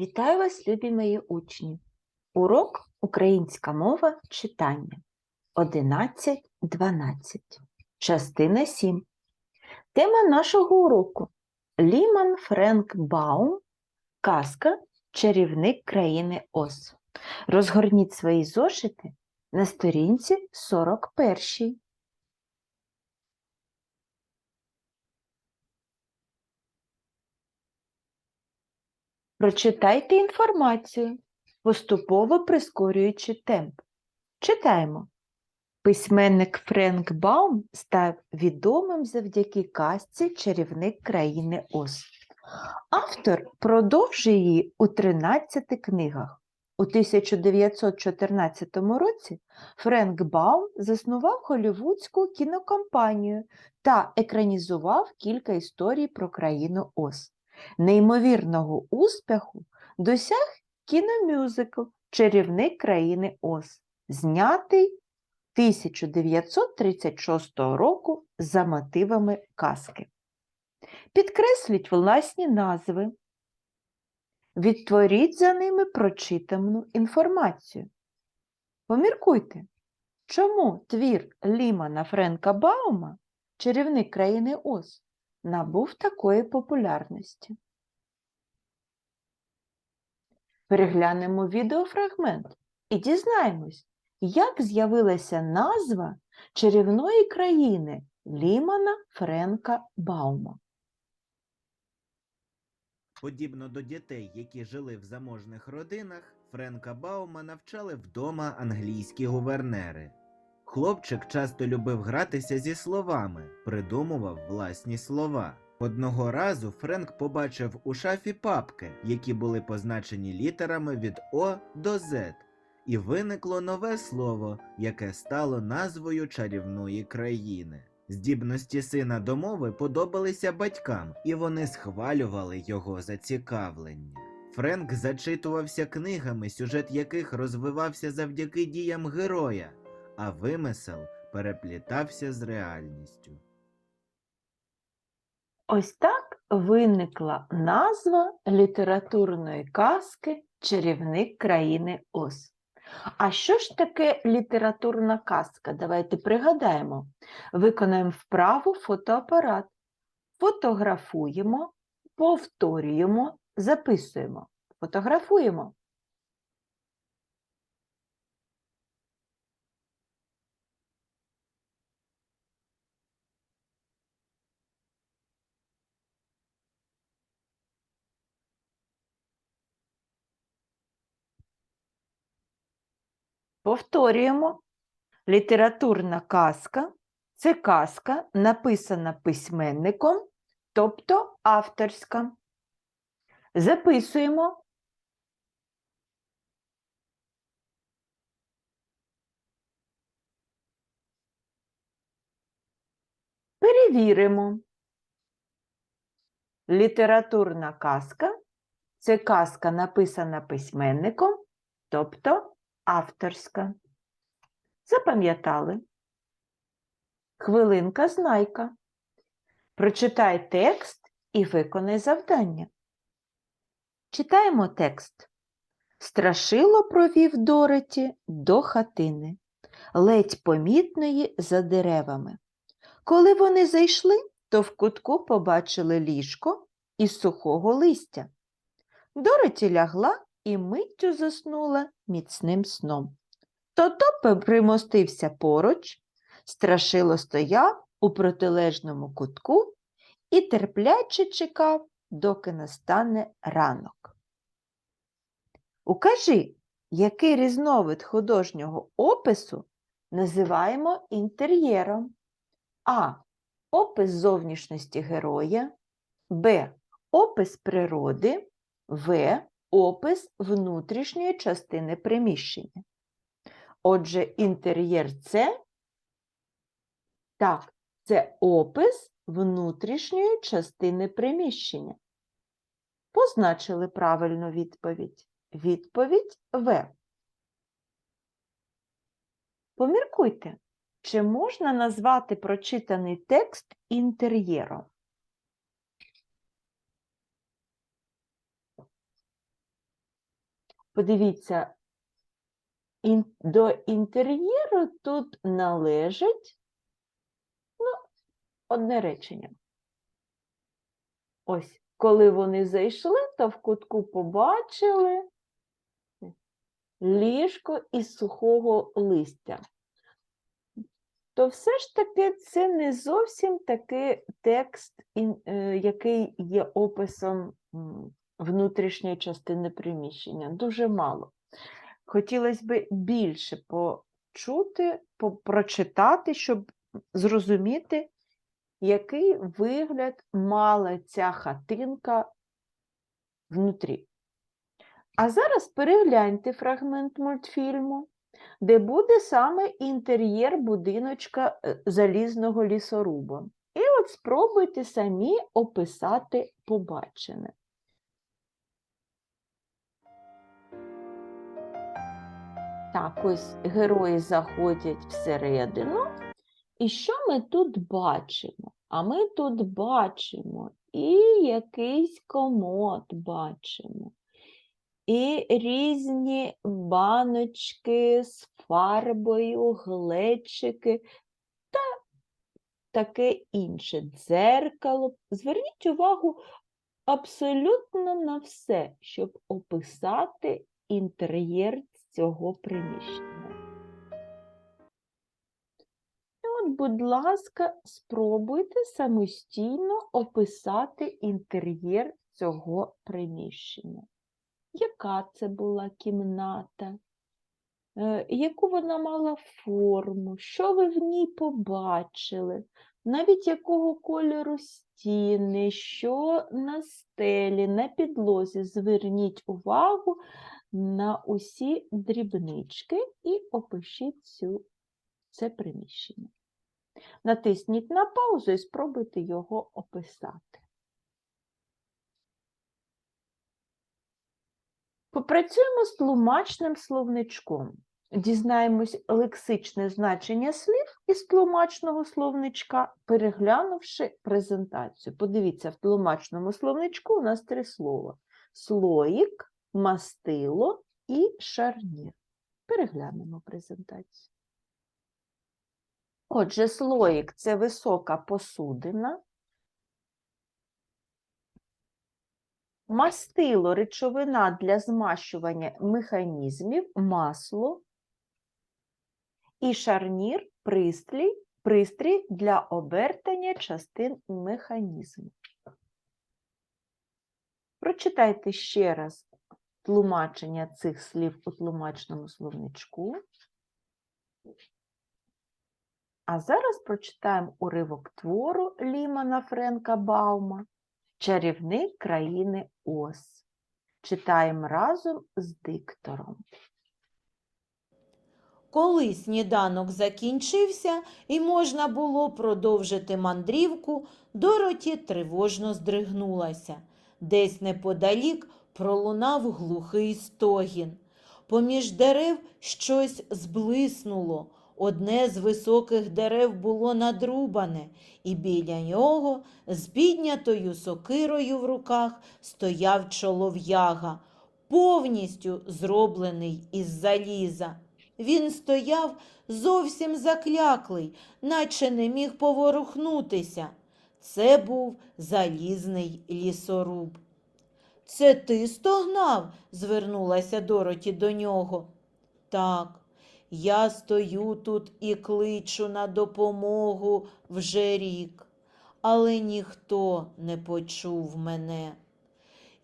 Вітаю вас, любі мої учні! Урок Українська мова читання 11.12. Частина 7. Тема нашого уроку Ліман Френк Баум Казка Чарівник країни Оз. Розгорніть свої зошити на сторінці 41. Прочитайте інформацію, поступово прискорюючи темп. Читаємо. Письменник Френк Баум став відомим завдяки казці Чарівник країни Оз. Автор продовжує її у 13 книгах. У 1914 році Френк Баум заснував голівудську кінокомпанію та екранізував кілька історій про країну Оз. Неймовірного успіху досяг кіномюзикл Чарівник країни Оз, знятий 1936 року за мотивами казки. Підкресліть власні назви. Відтворіть за ними прочитану інформацію. Поміркуйте, чому твір Лімана Френка Баума Чарівник країни Оз набув такої популярності. Переглянемо відеофрагмент і дізнаємось, як з'явилася назва чарівної країни Лімана Френка Баума. Подібно до дітей, які жили в заможних родинах, Френка Баума навчали вдома англійські гувернери. Хлопчик часто любив гратися зі словами, придумував власні слова. Одного разу Френк побачив у шафі папки, які були позначені літерами від О до З, і виникло нове слово, яке стало назвою чарівної країни. Здібності сина до мови подобалися батькам, і вони схвалювали його зацікавлення. Френк зачитувався книгами, сюжет яких розвивався завдяки діям героя, а вимисел переплітався з реальністю. Ось так виникла назва літературної казки Чарівник країни Оз. А що ж таке літературна казка? Давайте пригадаємо. Виконаємо вправу фотоапарат. Фотографуємо, повторюємо, записуємо. Фотографуємо. Повторюємо. Літературна казка це казка, написана письменником, тобто авторська. Записуємо. Перевіримо. Літературна казка це казка, написана письменником, тобто авторська. Запам'ятали? Хвилинка знайка. Прочитай текст і виконай завдання. Читаємо текст. Страшило провів Дороті до хатини, ледь помітної за деревами. Коли вони зайшли, то в кутку побачили ліжко із сухого листя. Дороті лягла і миттю заснула міцним сном. Тото примостився поруч, страшило стояв у протилежному кутку і терпляче чекав, доки настане ранок. Укажи, який різновид художнього опису називаємо інтер'єром? А. Опис зовнішності героя, Б. Опис природи, В. Опис внутрішньої частини приміщення. Отже, інтер'єр це так, це опис внутрішньої частини приміщення. Позначили правильну відповідь. Відповідь В. Поміркуйте, чи можна назвати прочитаний текст інтер'єром? Подивіться, ін- до інтер'єру тут належить ну, одне речення. Ось, коли вони зайшли, то в кутку побачили ліжко із сухого листя. То все ж таки це не зовсім такий текст, е, який є описом внутрішньої частини приміщення. Дуже мало. Хотілося б більше почути, прочитати, щоб зрозуміти, який вигляд мала ця хатинка внутрі. А зараз перегляньте фрагмент мультфільму, де буде саме інтер'єр будиночка е, залізного лісоруба. І от спробуйте самі описати побачене. Так, ось герої заходять всередину. І що ми тут бачимо? А ми тут бачимо і якийсь комод бачимо, і різні баночки з фарбою, глечики та таке інше дзеркало. Зверніть увагу абсолютно на все, щоб описати інтер'єр цього приміщення. І от, будь ласка, спробуйте самостійно описати інтер'єр цього приміщення. Яка це була кімната? Е, Яку вона мала форму? Що ви в ній побачили? Навіть якого кольору стіни, що на стелі, на підлозі. Зверніть увагу на усі дрібнички і опишіть цю, це приміщення. Натисніть на паузу і спробуйте його описати. Попрацюємо з тлумачним словничком. Дізнаємось лексичне значення слів із тлумачного словничка, переглянувши презентацію. Подивіться, в тлумачному словничку у нас три слова: слоїк, мастило і шарнір. Переглянемо презентацію. Отже, слоїк це висока посудина. Мастило речовина для змащування механізмів, масло. І шарнір пристрій, пристрій для обертання частин механізму. Прочитайте ще раз тлумачення цих слів у тлумачному словничку. А зараз прочитаємо уривок твору Лімана Френка Баума Чарівник країни Оз. Читаємо разом з диктором. Коли сніданок закінчився і можна було продовжити мандрівку, Дороті тривожно здригнулася. Десь неподалік пролунав глухий стогін. Поміж дерев щось зблиснуло. Одне з високих дерев було надрубане, і біля нього з піднятою сокирою в руках стояв чолов'яга, повністю зроблений із заліза. Він стояв зовсім закляклий, наче не міг поворухнутися. Це був залізний лісоруб. Це ти стогнав? звернулася Дороті до нього. Так, я стою тут і кличу на допомогу вже рік, але ніхто не почув мене.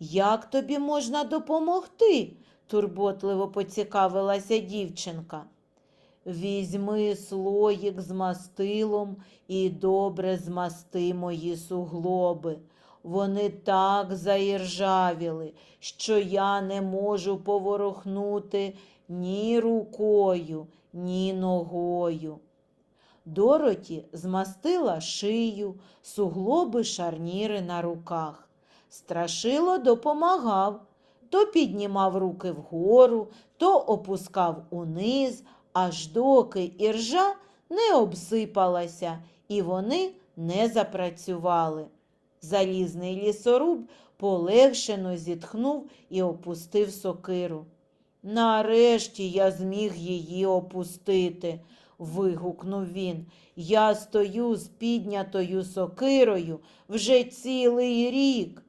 Як тобі можна допомогти? турботливо поцікавилася дівчинка. Візьми слоїк з мастилом і добре змасти мої суглоби. Вони так заіржавіли, що я не можу поворухнути ні рукою, ні ногою. Дороті змастила шию, суглоби шарніри на руках. Страшило допомагав, то піднімав руки вгору, то опускав униз, аж доки іржа не обсипалася, і вони не запрацювали. Залізний лісоруб полегшено зітхнув і опустив сокиру. Нарешті я зміг її опустити, вигукнув він. Я стою з піднятою сокирою вже цілий рік.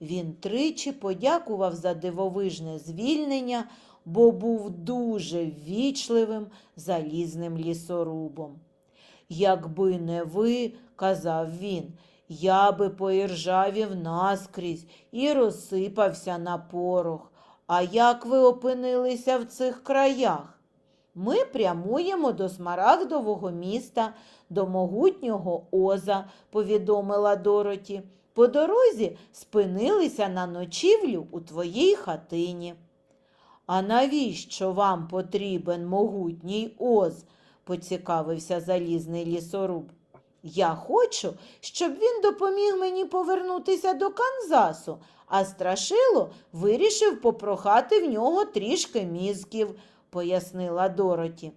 Він тричі подякував за дивовижне звільнення, бо був дуже ввічливим залізним лісорубом. Якби не ви, казав він, я би поіржавів наскрізь і розсипався на порох. А як ви опинилися в цих краях? Ми прямуємо до Смарагдового міста, до могутнього Оза, повідомила Дороті. По дорозі спинилися на ночівлю у твоїй хатині. А навіщо вам потрібен могутній Оз? поцікавився залізний лісоруб. Я хочу, щоб він допоміг мені повернутися до Канзасу, а страшило вирішив попрохати в нього трішки мізків, пояснила Дороті.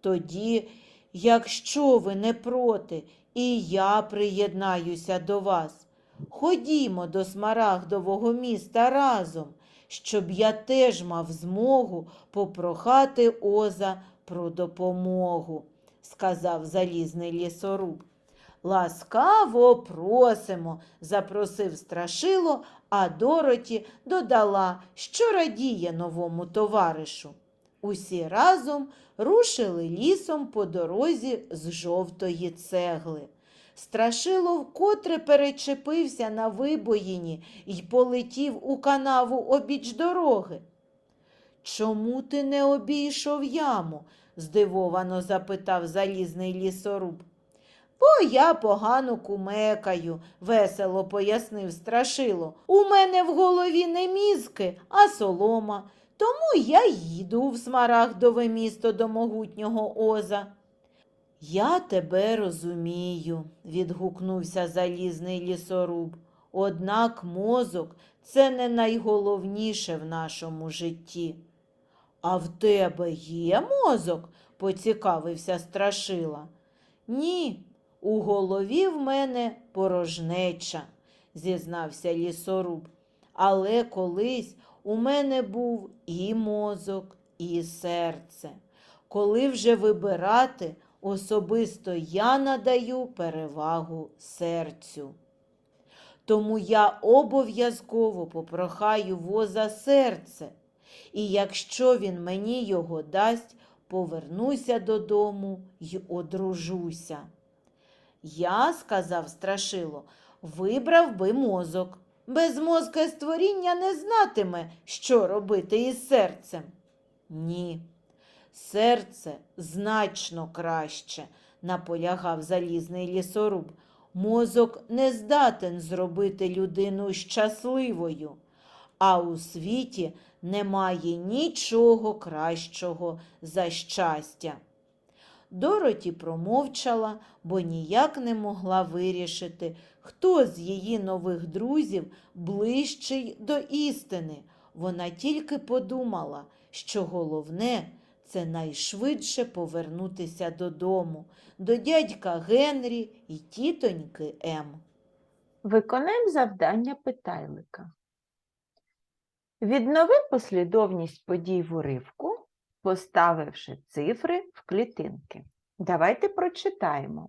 Тоді, якщо ви не проти, і я приєднаюся до вас. Ходімо до Смарагдового міста разом, щоб я теж мав змогу попрохати Оза про допомогу, сказав залізний лісоруб. Ласкаво просимо, запросив страшило, а Дороті додала, що радіє новому товаришу. Усі разом рушили лісом по дорозі з жовтої цегли. Страшило вкотре перечепився на вибоїні й полетів у канаву обіч дороги. Чому ти не обійшов яму? Здивовано запитав залізний лісоруб. Бо я погано кумекаю, весело пояснив страшило. У мене в голові не мізки, а солома. Тому я їду в смарагдове місто до могутнього Оза. Я тебе розумію, відгукнувся залізний лісоруб. Однак мозок це не найголовніше в нашому житті. А в тебе є мозок? поцікавився страшила. Ні, у голові в мене порожнеча, зізнався лісоруб. Але колись у мене був і мозок, і серце. Коли вже вибирати, особисто я надаю перевагу серцю. Тому я обов'язково попрохаю воза серце, і якщо він мені його дасть, повернуся додому й одружуся. Я, сказав страшило, вибрав би мозок. Безмозке створіння не знатиме, що робити із серцем. Ні, серце значно краще, наполягав залізний лісоруб. Мозок не здатен зробити людину щасливою, а у світі немає нічого кращого за щастя. Дороті промовчала, бо ніяк не могла вирішити, хто з її нових друзів ближчий до істини. Вона тільки подумала, що головне це найшвидше повернутися додому, до дядька Генрі і тітоньки Ем. Виконаємо завдання питайлика. Віднови послідовність подій в уривку, поставивши цифри в клітинки. Давайте прочитаємо.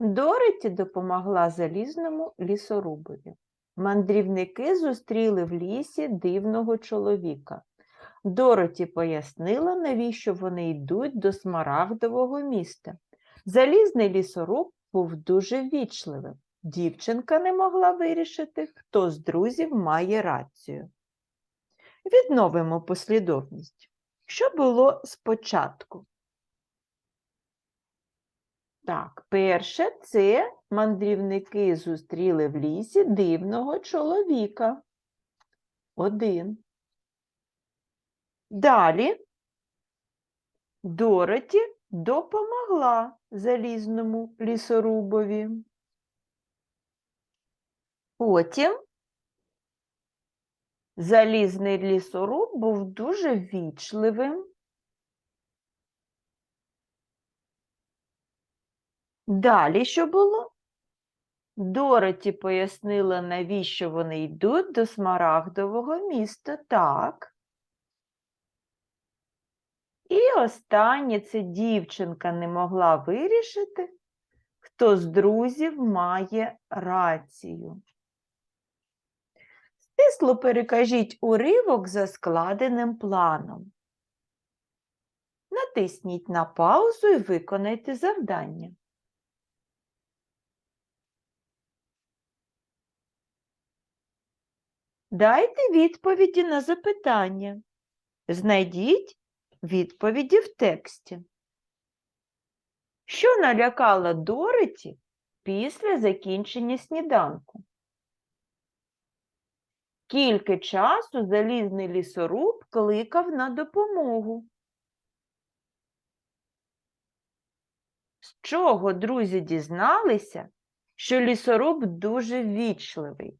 Дороті допомогла залізному лісорубові. Мандрівники зустріли в лісі дивного чоловіка. Дороті пояснила, навіщо вони йдуть до Смарагдового міста. Залізний лісоруб був дуже ввічливим. Дівчинка не могла вирішити, хто з друзів має рацію. Відновимо послідовність. Що було спочатку? Так, перше це мандрівники зустріли в лісі дивного чоловіка. Один. Далі Дороті допомогла залізному лісорубові. Потім залізний лісоруб був дуже ввічливим. Далі що було? Дороті пояснила, навіщо вони йдуть до Смарагдового міста. Так. І останнє це дівчинка не могла вирішити, хто з друзів має рацію. Стисло перекажіть уривок за складеним планом. Натисніть на паузу і виконайте завдання. Дайте відповіді на запитання. Знайдіть відповіді в тексті. Що налякало Дороті після закінчення сніданку? Скільки часу залізний лісоруб кликав на допомогу? З чого друзі дізналися, що лісоруб дуже ввічливий?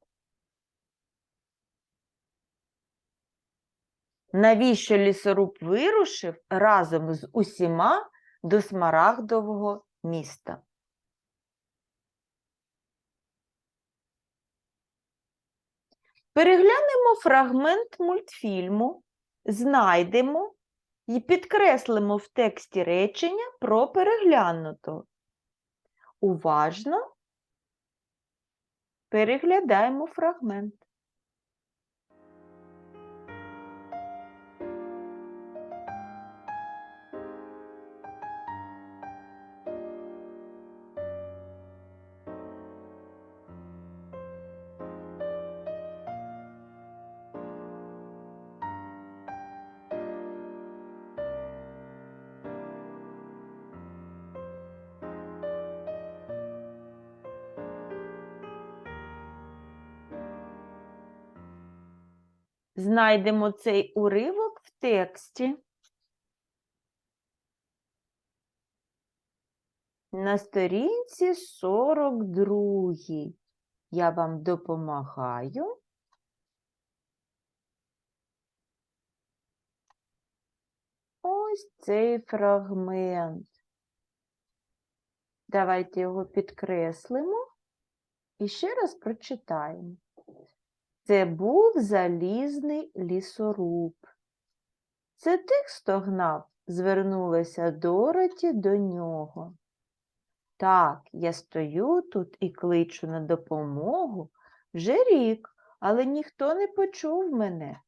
Навіщо лісоруб вирушив разом з усіма до Смарагдового міста? Переглянемо фрагмент мультфільму, знайдемо і підкреслимо в тексті речення про переглянуто. Уважно переглядаємо фрагмент. Знайдемо цей уривок в тексті. На сторінці 42. Я вам допомагаю. Ось цей фрагмент. Давайте його підкреслимо і ще раз прочитаємо. Це був залізний лісоруб. Це ти стогнав, звернулася Дороті до нього. Так, я стою тут і кличу на допомогу вже рік, але ніхто не почув мене.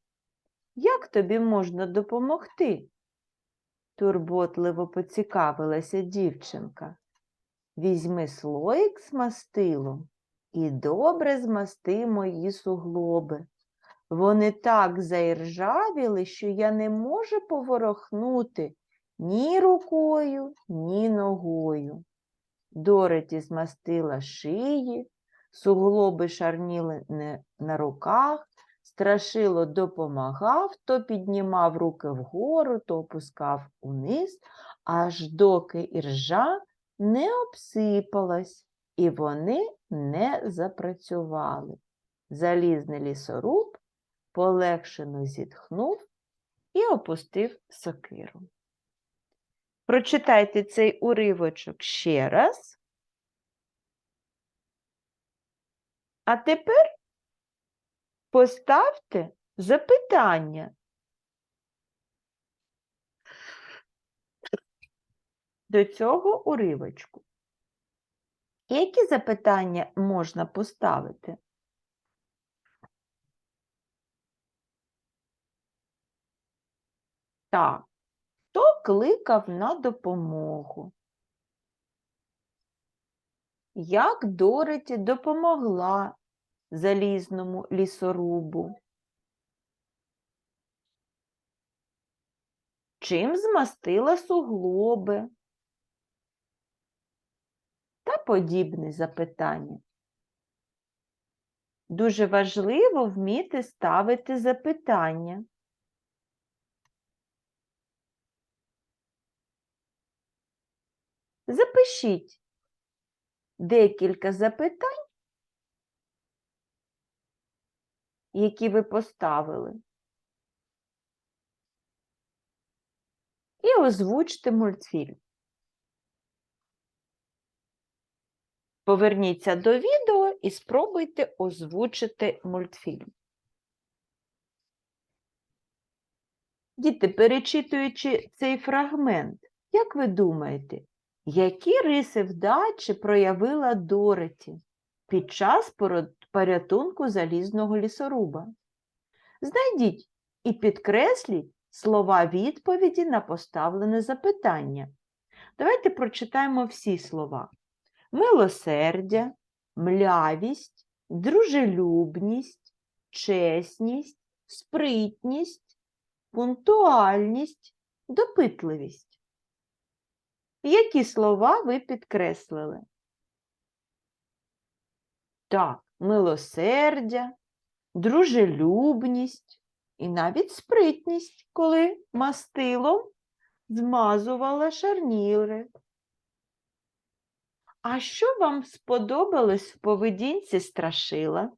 Як тобі можна допомогти? Турботливо поцікавилася дівчинка. Візьми слоїк з мастилом і добре змасти мої суглоби. Вони так заіржавіли, що я не можу поворохнути ні рукою, ні ногою. Дороті змастила шиї, суглоби шарніли на руках, страшило допомагав, то піднімав руки вгору, то опускав униз, аж доки іржа не обсипалась, і вони не запрацювали. Залізний лісоруб полегшено зітхнув і опустив сокиру. Прочитайте цей уривочок ще раз. А тепер поставте запитання. До цього уривочку. Які запитання можна поставити? Так, хто кликав на допомогу? Як Дороті допомогла залізному лісорубу? Чим змастила суглоби? Та подібні запитання. Дуже важливо вміти ставити запитання. Запишіть декілька запитань, які ви поставили, і озвучте мультфільм. Поверніться до відео і спробуйте озвучити мультфільм. Діти, перечитуючи цей фрагмент, як ви думаєте, які риси вдачі проявила Дороті під час порятунку залізного лісоруба? Знайдіть і підкресліть слова відповіді на поставлене запитання. Давайте прочитаємо всі слова: милосердя, млявість, дружелюбність, чесність, спритність, пунктуальність, допитливість. Які слова ви підкреслили? Так, милосердя, дружелюбність і навіть спритність, коли мастилом змазувала шарніри. А що вам сподобалось в поведінці страшила?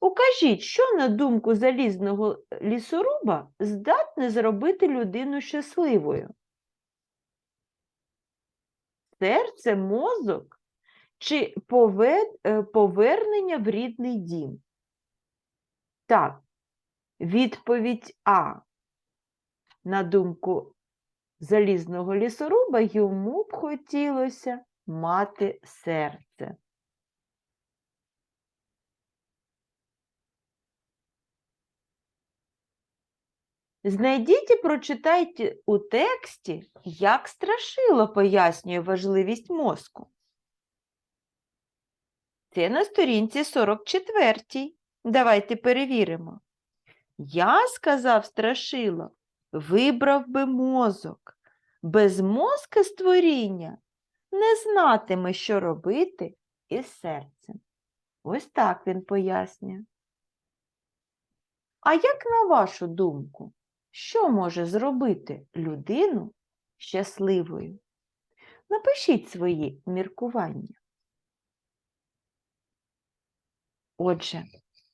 Укажіть, що, на думку залізного лісоруба, здатне зробити людину щасливою? Серце, мозок чи е, повернення в рідний дім? Так, відповідь А. На думку залізного лісоруба, йому б хотілося мати серце. Знайдіть і прочитайте у тексті, як страшило пояснює важливість мозку. Це на сторінці 44. Давайте перевіримо. Я, сказав страшило, вибрав би мозок. Без мозка створіння не знатиме, що робити із серцем. Ось так він пояснює. А як на вашу думку, що може зробити людину щасливою? Напишіть свої міркування. Отже,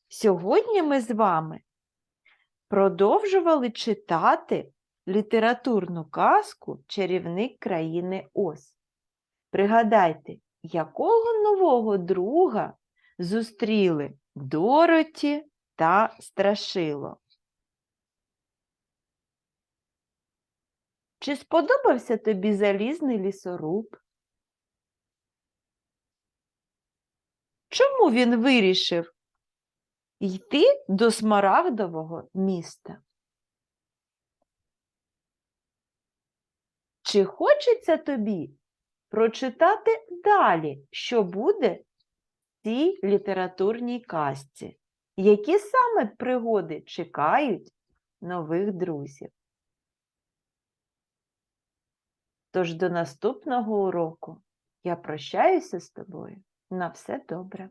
сьогодні ми з вами продовжували читати літературну казку Чарівник країни Оз. Пригадайте, якого нового друга зустріли Дороті та Страшило. Чи сподобався тобі залізний лісоруб? Чому він вирішив йти до Смарагдового міста? Чи хочеться тобі прочитати далі, що буде в цій літературній казці? Які саме пригоди чекають нових друзів? Тож до наступного уроку я прощаюся з тобою. На все добре.